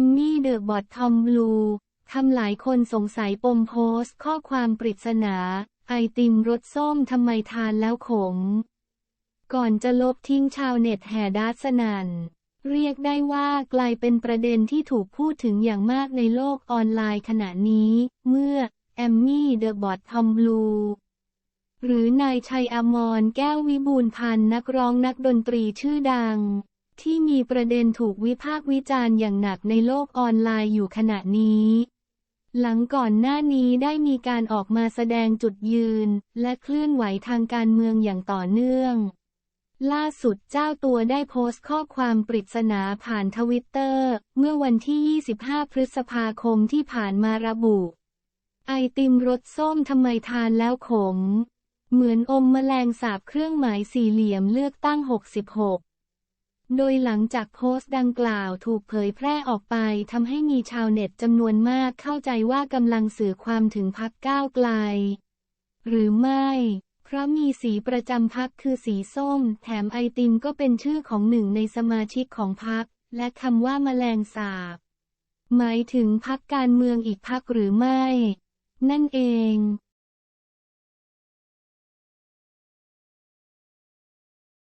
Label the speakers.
Speaker 1: มมี่เดอะบอททอมบลูทำหลายคนสงสัยปมโพสต์ข้อความปริศนา ไอติมรสส้มทำไมทานแล้วขม ก่อนจะลบทิ้งชาวเน็ตแห่ดาสนันเรียกได้ว่ากลายเป็นประเด็นที่ถูกพูดถึงอย่างมากในโลกออนไลน์ขณะนี้ เมื่อแอมมี่เดอะบอททอมบลูหรือนายชัยอมรแก้ววิบูลพันธ์นักร้องนักดนตรีชื่อดัง ที่มีประเด็นถูกวิพากษ์วิจารณ์อย่างหนักในโลกออนไลน์อยู่ขณะนี้ หลังก่อนหน้านี้ได้มีการออกมาแสดงจุดยืน และเคลื่อนไหวทางการเมืองอย่างต่อเนื่อง ล่าสุดเจ้าตัวได้โพสต์ข้อความปริศนาผ่านทวิตเตอร์ เมื่อวันที่ 25 พฤษภาคมที่ผ่านมาระบุ ไอติมรสส้มทำไมทานแล้วขม เหมือนอมแมลงสาบเครื่องหมายสี่เหลี่ยมเลือกตั้ง 66 โดยหลังจากโพสต์ดังกล่าวถูกเผยแพร่ออกไปทำให้มีชาวเน็ตจำนวนมากเข้าใจว่ากำลังสื่อความถึงพักก้าวไกล หรือไม่ เพราะมีสีประจำพักคือสีส้ม แถมไอติมก็เป็นชื่อของหนึ่งในสมาชิกของพัก และคำว่าแมลงสาบ หมายถึงพักการเมืองอีกพักหรือไม่ นั่นเอง